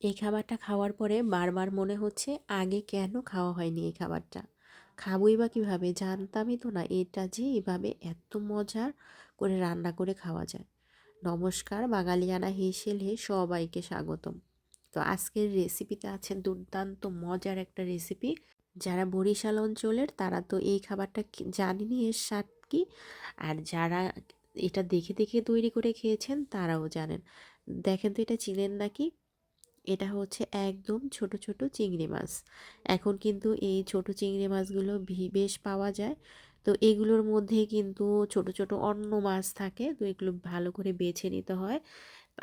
এই খাবারটা খাওয়ার পরে বারবার মনে হচ্ছে, আগে কেন খাওয়া হয়নি এই খাবারটা? খাবোই বা কীভাবে? জানতামই তো না এটা যে এভাবে এত মজার করে রান্না করে খাওয়া যায়। নমস্কার, বাঙালিয়ানা হেসেলে সবাইকে স্বাগতম। তো আজকের রেসিপিতে আছে দুর্দান্ত মজার একটা রেসিপি। যারা বরিশাল অঞ্চলের, তারা তো এই খাবারটা জানেনি এর স্বাদ কি? আর যারা এটা দেখে দেখে তৈরি করে খেয়েছেন, তারাও জানেন। দেখেন তো এটা চিনেন নাকি? এটা হচ্ছে একদম ছোট ছোট চিংড়ি মাছ। এখন কিন্তু এই ছোট চিংড়ি মাছগুলো বেশ পাওয়া যায়। তো এগুলোর মধ্যে কিন্তু ছোট ছোট অন্য মাছ থাকে, তো এগুলো ভালো করে বেছে নিতে হয়।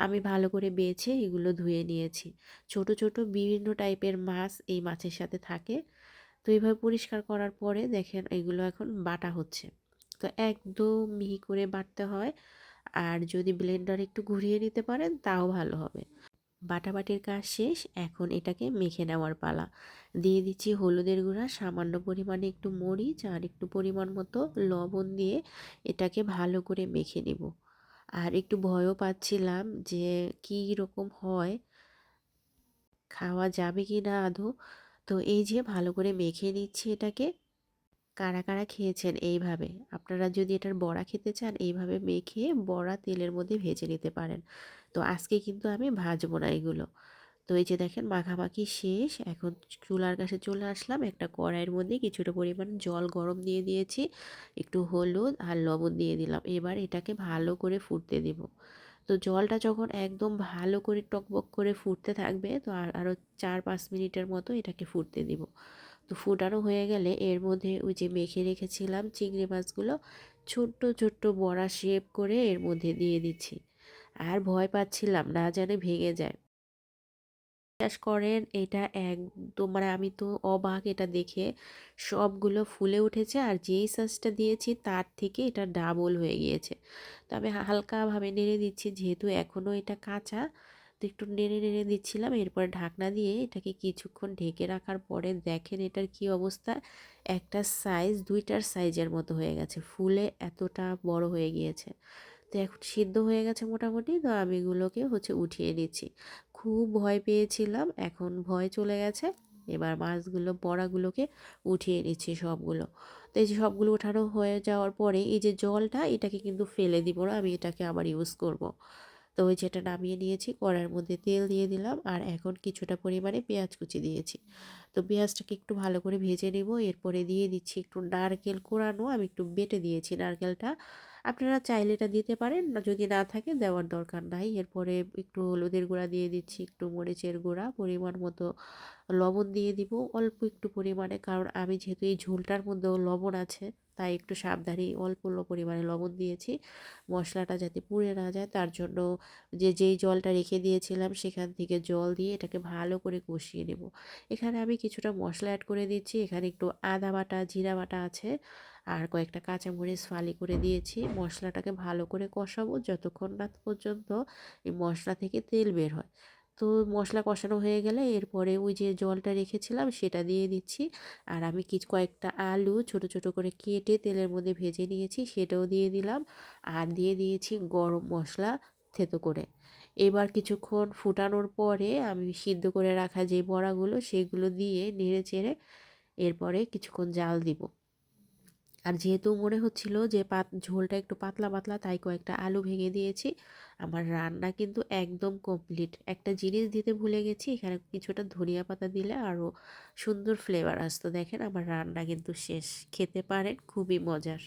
আমি ভালো করে বেছে এগুলো ধুয়ে নিয়েছি। ছোট ছোট বিভিন্ন টাইপের মাছ এই মাছের সাথে থাকে। তো এইভাবে পরিষ্কার করার পরে দেখেন এগুলো এখন বাটা হচ্ছে। তো একদম মিহি করে বাটতে হয়। আর যদি ব্লেন্ডার একটু ঘুরিয়ে নিতে পারেন, তাও ভালো হবে। বাটাবাটির কাজ শেষ, এখন এটাকে মেখে নেওয়ার পালা। দিয়ে দিচ্ছি হলুদের গুঁড়া, সামান্য পরিমাণে একটু মরিচ আর একটু পরিমাণ মতো লবণ দিয়ে এটাকে ভালো করে মেখে নেব। আর একটু ভয়ও পাচ্ছিলাম যে কী রকম হয়, খাওয়া যাবে কি না আদৌ। তো এই যে ভালো করে মেখে নিচ্ছি এটাকে। কারা কারা খেয়েছেন এইভাবে? আপনারা যদি এটার বড়া খেতে চান, এইভাবে মেখে বড়া তেলের মধ্যে ভেজে নিতে পারেন। তো আজকে কিন্তু আমি ভাজবো না এগুলো। তো এই যে দেখেন মাখামাখি শেষ, এখন চুলার কাছে চলে আসলাম। একটা কড়াইয়ের মধ্যে কিছুটা পরিমাণ জল গরম দিয়ে দিয়েছি, একটু হলুদ আর লবণ দিয়ে দিলাম। এবার এটাকে ভালো করে ফুটতে দেব। তো জলটা যখন একদম ভালো করে টকবক করে ফুটতে থাকবে, তো আর আরও চার পাঁচ মিনিটের মতো এটাকে ফুটতে দিব। তো ফুটানো হয়ে গেলে এর মধ্যে ওই যে মেখে রেখেছিলাম চিংড়ি মাছগুলো, ছোট্ট ছোট্ট বড়া শেপ করে এর মধ্যে দিয়ে দিচ্ছি। আর ভয় পাচ্ছিলাম না জানে ভেঙে যায়। বিশ্বাস করেন, এটা একদম মানে আমি তো অবাক এটা দেখে। সবগুলো ফুলে উঠেছে আর যেই সাজটা দিয়েছি তার থেকে এটা ডাবল হয়ে গিয়েছে। তবে হালকাভাবে নেড়ে দিচ্ছি, যেহেতু এখনও এটা কাঁচা। তো একটু নেড়ে নেড়ে দিচ্ছিলাম। এরপর ঢাকনা দিয়ে এটাকে কিছুক্ষণ ঢেকে রাখার পরে দেখেন এটার কি অবস্থা। একটা সাইজ দুইটার সাইজের মতো হয়ে গেছে। ফুলে এতটা বড় হয়ে গিয়েছে। তো এখন সিদ্ধ হয়ে গেছে মোটামুটি। তো আমি এগুলোকে হচ্ছে উঠিয়ে নিচ্ছি। খুব ভয় পেয়েছিলাম। এখন ভয় চলে গেছে। এবার মাছগুলো, বড়াগুলোকে উঠিয়ে নিচ্ছি সবগুলো। তো এই যে সবগুলো ওঠানো হয়ে যাওয়ার পরে এই যে জলটা, এটাকে কিন্তু ফেলে দিব না। আমি এটাকে আবার ইউজ করব। তো ওই যেটা নামিয়ে নিয়েছি কড়ার মধ্যে তেল দিয়ে দিলাম আর এখন কিছুটা পরিমাণে পেঁয়াজ কুচি দিয়েছি। তো পেঁয়াজটাকে একটু ভালো করে ভেজে নেব, এরপরে দিয়ে দিচ্ছি একটু নারকেল কোরানো, আমি একটু বেটে দিয়েছি নারকেলটা। আপনারা চাইলে এটা দিতে পারেন, না যদি না থাকে দেওয়ার দরকার নাই। এরপরে একটু হলুদের গুঁড়া দিয়ে দিচ্ছি, একটু মরিচের গুঁড়া, পরিমাণ মতো লবণ দিয়ে দিব, অল্প একটু পরিমাণে, কারণ আমি যেহেতু এই ঝোলটার মধ্যেও লবণ আছে তাই একটু সাবধানে অল্প পরিমাণে লবণ দিয়েছি। মশলাটা যাতে পুড়ে না যায়, তার জন্য যে, যেই জলটা রেখে দিয়েছিলাম সেখান থেকে জল দিয়ে এটাকে ভালো করে কষিয়ে নেব। এখানে আমি কিছুটা মশলা অ্যাড করে দিচ্ছি। এখানে একটু আদা বাটা, জিরা বাটা আছে আর কয়েকটা কাঁচামরিচ ফালি করে দিয়েছি। মশলাটাকে ভালো করে কষাবো যতক্ষণ না পর্যন্ত এই মশলা থেকে তেল বের হয়। তো মশলা কষানো হয়ে গেলে এরপরে ওই যে জলটা রেখেছিলাম সেটা দিয়ে দিচ্ছি। আর আমি কিছু কয়েকটা আলু ছোট ছোট করে কেটে তেলের মধ্যে ভেজে নিয়েছি সেটাও দিয়ে দিলাম। আর দিয়ে দিয়েছি গরম মশলা থেতো করে। এবার কিছুক্ষণ ফুটানোর পরে আমি সিদ্ধ করে রাখা যে বড়াগুলো সেগুলো দিয়ে নেড়ে চেড়ে এরপরে কিছুক্ষণ জাল দিব। আর যেহেতু মনে হচ্ছিল যে পাত, ঝোলটা একটু পাতলা পাতলা, তাই কয়েকটা আলু ভেঙে দিয়েছি। আমার রান্না কিন্তু একদম কমপ্লিট। একটা জিনিস দিতে ভুলে গেছি, এখানে কিছুটা ধনিয়া পাতা দিলে আরও সুন্দর ফ্লেভার আসতো। দেখেন, আমার রান্না কিন্তু শেষ। খেতে পারেন, খুবই মজার।